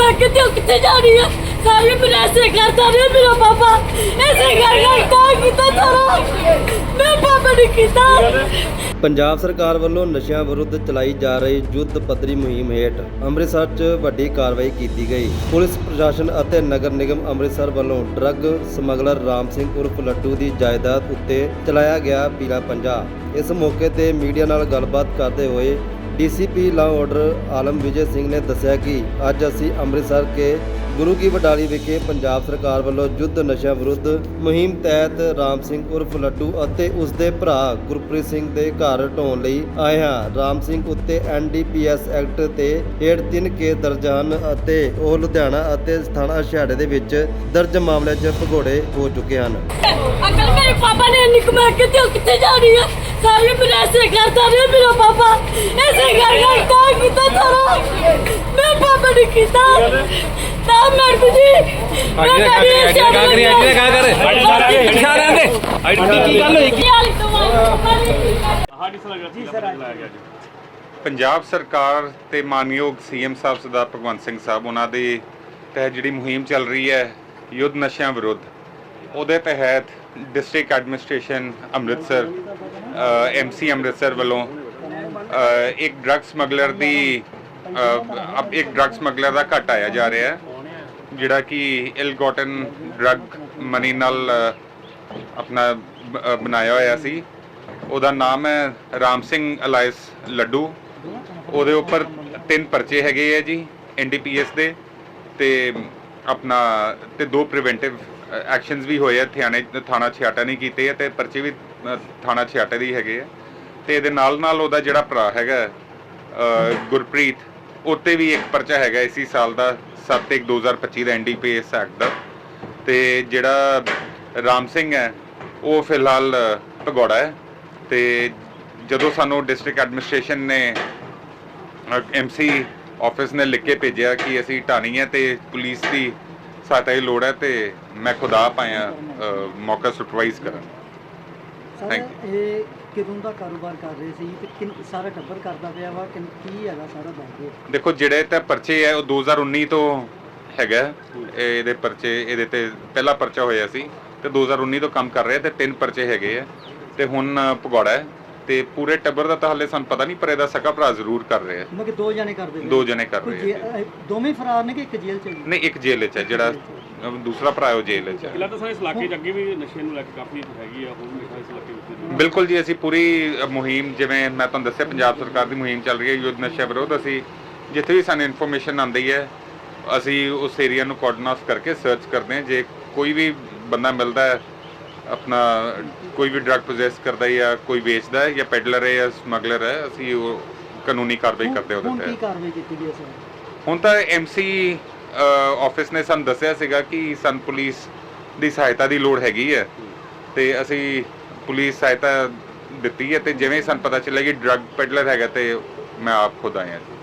ਮੈਂ ਕਿਤੇ ਕਿੱਥੇ ਜਾਣੀ ਆ? ਸਾਰੇ ਮੇਰੇ ਐਸੇ ਕਰਦਾ ਰਿਹਾ ਮੇਰਾ ਪਾਪਾ। ਐਸੇ ਕਰ ਕਰਦਾ ਕੀਤਾ ਸਾਰਾ। ਮੈਂ ਪਾਪਾ ਨੇ ਕੀਤਾ। ਪੰਜਾਬ ਸਰਕਾਰ ਵੱਲੋਂ ਨਸ਼ਿਆਂ ਵਿਰੁੱਧ ਚਲਾਈ ਜਾ ਰਹੀ ਯੁੱਧ ਪੱਧਰੀ ਮੁਹਿੰਮ ਹੇਠ ਅੰਮ੍ਰਿਤਸਰ 'ਚ ਵੱਡੀ ਕਾਰਵਾਈ ਕੀਤੀ ਗਈ। ਪੁਲਿਸ ਪ੍ਰਸ਼ਾਸਨ ਅਤੇ ਨਗਰ ਨਿਗਮ ਅੰਮ੍ਰਿਤਸਰ ਵੱਲੋਂ ਡਰੱਗ ਸਮਗਲਰ ਰਾਮ ਸਿੰਘ ਉਰਫ ਲੱਡੂ ਦੀ ਜਾਇਦਾਦ ਉੱਤੇ ਚਲਾਇਆ ਗਿਆ ਪੀਲਾ ਪੰਜਾ। ਇਸ ਮੌਕੇ ਤੇ ਮੀਡੀਆ ਨਾਲ ਗੱਲਬਾਤ ਕਰਦੇ ਹੋਏ ਡੀਸੀਪੀ ਲਾ ਆਰਡਰ ਆਲਮ ਵਿਜੇ ਸਿੰਘ ਨੇ ਦੱਸਿਆ ਕਿ ਅੱਜ ਅਸੀਂ ਅੰਮ੍ਰਿਤਸਰ ਕੇ ਗੁਰੂ ਕੀ ਵਡਾਲੀ ਵਿਖੇ ਪੰਜਾਬ ਸਰਕਾਰ ਵੱਲੋਂ ਯੁੱਧ ਨਸ਼ਿਆਂ ਵਿਰੁੱਧ ਮੁਹਿੰਮ ਤਹਿਤ ਰਾਮ ਸਿੰਘ ਉਰਫ ਲੱਡੂ ਅਤੇ ਉਸ ਦੇ ਭਰਾ ਗੁਰਪ੍ਰੀਤ ਸਿੰਘ ਦੇ ਘਰ ਢਾਉਣ ਲਈ ਆਏ ਹਾਂ। ਰਾਮ ਸਿੰਘ ਉੱਤੇ ਐਨਡੀਪੀਐਸ ਐਕਟ ਤੇ ਹੇਠ 3 ਕੇ ਦਰਜ ਹਨ ਅਤੇ ਉਹ ਲੁਧਿਆਣਾ ਅਤੇ ਥਾਣਾ ਛਿਆੜੇ ਦੇ ਵਿੱਚ ਦਰਜ ਮਾਮਲਿਆਂ 'ਚ ਭਗੌੜੇ ਹੋ ਚੁੱਕੇ ਹਨ। ਅਕਲ, ਮੇਰੇ ਪਾਪਾ ਨੇ ਨੇ ਕੀਤਾ। ਤਾਂ ਮੈਂ ਜੀ ਆਈਡੀ ਦਾ ਆਈਡੀ ਦਾ ਕਰੀ ਆਈਡੀ ਦਾ ਕਰ। ਇਸ਼ਾਰਿਆਂ ਦੇ। ਆਈਡੀ ਕੀ ਗੱਲ ਹੋਈ ਕੀ ਹਾਲ ਤੁਹਾਡਾ ਪੰਜਾਬ ਸਰਕਾਰ ਤੇ ਮਾਨਯੋਗ ਸੀਐਮ ਸਾਹਿਬ ਸਰਦਾਰ ਭਗਵੰਤ ਸਿੰਘ ਸਾਹਿਬ ਉਹਨਾਂ ਦੇ ਤਹਿਤ ਜਿਹੜੀ ਮੁਹਿੰਮ ਚੱਲ ਰਹੀ ਹੈ ਯੁੱਧ ਨਸ਼ਿਆਂ ਵਿਰੁੱਧ ਉਹਦੇ ਤਹਿਤ district administration Amritsar MC Amritsar ਵੱਲੋਂ ਇੱਕ ਡਰੱਗ ਸਮਗਲਰ ਦੀ ਅਬ ਇੱਕ ਡਰੱਗ ਸਮਗਲਰ ਦਾ ਘਟ ਆਇਆ ਜਾ ਰਿਹਾ ਹੈ, ਜਿਹੜਾ ਕਿ ਇਲ ਗੋਟਨ ਡਰੱਗ ਮਨੀ ਨਾਲ ਆਪਣਾ ਬਣਾਇਆ ਹੋਇਆ ਸੀ। ਉਹਦਾ ਨਾਮ ਹੈ ਰਾਮ ਸਿੰਘ ਅਲਾਇਸ ਲੱਡੂ। ਉਹਦੇ ਉੱਪਰ ਤਿੰਨ ਪਰਚੇ ਹੈਗੇ ਆ ਜੀ ਐਨਡੀਪੀਐਸ ਦੇ, ਤੇ ਆਪਣਾ, ਤੇ ਦੋ ਪ੍ਰੀਵੈਂਟਿਵ ਐਕਸ਼ਨਸ ਵੀ ਹੋਏ ਆ ਥਿਆਣੇ ਥਾਣਾ ਛਿਆਟਾ ਨਹੀਂ ਕੀਤੇ ਆ ਤੇ ਪਰਚੇ ਵੀ ਅ, ਥਾਣਾ ਛਿਆਟਾ ਦੇ ਹੀ ਹੈਗੇ ਆ। ਤੇ ਇਹਦੇ ਨਾਲ ਨਾਲ ਉਹਦਾ ਜਿਹੜਾ ਭਰਾ ਹੈਗਾ ਅ, ਗੁਰਪ੍ਰੀਤ ਉੱਤੇ ਵੀ ਇੱਕ ਪਰਚਾ ਹੈਗਾ ਇਸੀ ਸਾਲ ਦਾ 7/1/2025 ਦਾ ਐਨਡੀਪੀਐਸ ਐਕਟ ਦਾ ਤੇ ਜਿਹੜਾ ਰਾਮ ਸਿੰਘ ਹੈ ਉਹ ਫਿਲਹਾਲ ਭਗੌੜਾ ਹੈ। ਤੇ ਜਦੋਂ ਸਾਨੂੰ ਡਿਸਟ੍ਰਿਕਟ ਐਡਮਿਨਿਸਟ੍ਰੇਸ਼ਨ ਨੇ ਐਮਸੀ ਆਫਿਸ ਨੇ ਲਿਖ ਕੇ ਭੇਜਿਆ ਕਿ ਅਸੀਂ ਢਾਣੀ ਹੈ ਤੇ ਪੁਲਿਸ ਦੀ ਸਹਾਇਤਾ ਦੀ ਲੋੜ ਹੈ ਤੇ ਮੈਂ ਖੁਦ ਆਪ ਆਇਆ ਅ, ਮੌਕਾ ਸੁਪਰਵਾਈਜ਼ ਕਰਨ। ਸਰ Thank ਇਹ ਕਿਦੋਂ ਦਾ ਕਾਰੋਬਾਰ ਕਰ ਰਹੇ ਸੀ ਤੇ ਕਿੰਨ ਸਾਰਾ ਟੱਬਰ ਕਰਦਾ ਪਿਆ ਵਾ? ਕਿੰਨ- ਕੀ ਹੈਗਾ ਸਾਰਾ ਦੱਸ ਦਿਓ ਦੇਖੋ ਜਿਹੜੇ ਤਾਂ ਪਰਚੇ ਹੈ ਉਹ 2019 ਤੋਂ ਹੈਗਾ। ਇਹ ਇਹਦੇ ਪਰਚੇ ਇਹਦੇ ਤੇ ਪਹਿਲਾ ਪਰਚਾ ਹੋਇਆ ਸੀ ਤੇ 2019 ਤੋਂ ਕੰਮ ਕਰ ਰਹੇ ਤੇ ਤਿੰਨ ਪਰਚੇ ਹੈਗੇ ਆ। ਤੇ ਹੁਣ ਭਗੌੜਾ ਹੈ। ਤੇ ਪੂਰੇ ਟੱਬਰ ਦਾ ਤਾਂ ਹਾਲੇ ਸਾਨੂੰ ਪਤਾ ਨਹੀਂ ਪਰ ਇਹਦਾ ਸਕਾ ਭਰਾ ਜ਼ਰੂਰ ਕਰ ਰਿਹਾ ਮੈਂ ਕਿ ਦੋ ਜਣੇ ਕਰਦੇ ਦੋ ਜਣੇ ਕਰ ਰਹੇ ਅਹ ਦੋਵੇਂ ਫਰਾਰ ਨੇ ਕਿ ਇੱਕ ਜੇਲ੍ਹ ਚ ਹੈ ਜੀ? ਨਹੀਂ ਇੱਕ ਜੇਲ੍ਹ 'ਚ ਹੈ ਜਿਹੜਾ ਅਹ ਦੂਸਰਾ ਭਰਾ ਹੈ ਉਹ ਜੇਲ੍ਹ 'ਚ ਹੈ। ਕਿਲਾ ਤਾਂ ਸਾਰੇ ਇਸ ਇਲਾਕੇ 'ਚ ਅੱਗੇ ਵੀ ਨਸ਼ੇ ਨੂੰ ਲੈ ਕੇ ਕਾਫੀ ਹੈਗੀ ਆ ਹੋਰ ਵੀ ਇਸ ਇਲਾਕੇ ਵਿੱਚ ਬਿਲਕੁਲ ਜੀ ਅਸੀਂ ਪੂਰੀ ਅ, ਮੁਹਿੰਮ ਜਿਵੇਂ ਮੈਂ ਤੁਹਾਨੂੰ ਦੱਸਿਆ ਪੰਜਾਬ ਸਰਕਾਰ ਦੀ ਮੁਹਿੰਮ ਚੱਲ ਰਹੀ ਹੈ ਯੁੱਧ ਨਸ਼ਾ ਵਿਰੋਧ। ਅਸੀਂ ਜਿੱਥੇ ਵੀ ਸਾਨੂੰ ਇਨਫੋਰਮੇਸ਼ਨ ਆਉਂਦੀ ਹੈ ਅਸੀਂ ਉਸ ਏਰੀਆ ਨੂੰ ਕੋਆਰਡੀਨੇਟ ਕਰਕੇ ਸਰਚ ਕਰਦੇ ਹਾਂ। ਜੇ ਕੋਈ ਵੀ ਬੰਦਾ ਮਿਲਦਾ ਹੈ ਆਪਣਾ ਕੋਈ ਵੀ ਡਰੱਗ ਪੋਜੈਸ ਕਰਦਾ ਹੈ ਜਾਂ ਕੋਈ ਵੇਚਦਾ ਹੈ ਜਾਂ ਪੈਡਲਰ ਹੈ ਜਾਂ ਸਮਗਲਰ ਹੈ ਅਸੀਂ ਉਹ ਕਾਨੂੰਨੀ ਕਾਰਵਾਈ ਕਰਦੇ ਹਾਂ ਹੁਣ ਉਹਦੇ ਕੀ ਤੇ ਕਾਰਵਾਈ ਕੀਤੀ ਗਈ ਹੁਣ ਤਾਂ ਐਮਸੀ ਆਫਿਸ ਨੇ ਸਾਨੂੰ ਦੱਸਿਆ ਸੀਗਾ ਕਿ ਸਾਨੂੰ ਪੁਲਿਸ ਦੀ ਸਹਾਇਤਾ ਦੀ ਲੋੜ ਹੈਗੀ ਹੈ ਤੇ ਅਸੀਂ ਪੁਲਿਸ ਸਹਾਇਤਾ ਦਿੱਤੀ ਹੈ ਤੇ ਜਿਵੇਂ ਸਾਨੂੰ ਪਤਾ ਚੱਲਿਆ ਕਿ ਡਰੱਗ ਪੈਡਲਰ ਹੈਗਾ ਤੇ ਮੈਂ ਆਪ ਖੁਦ ਆਇਆ ਜੀ।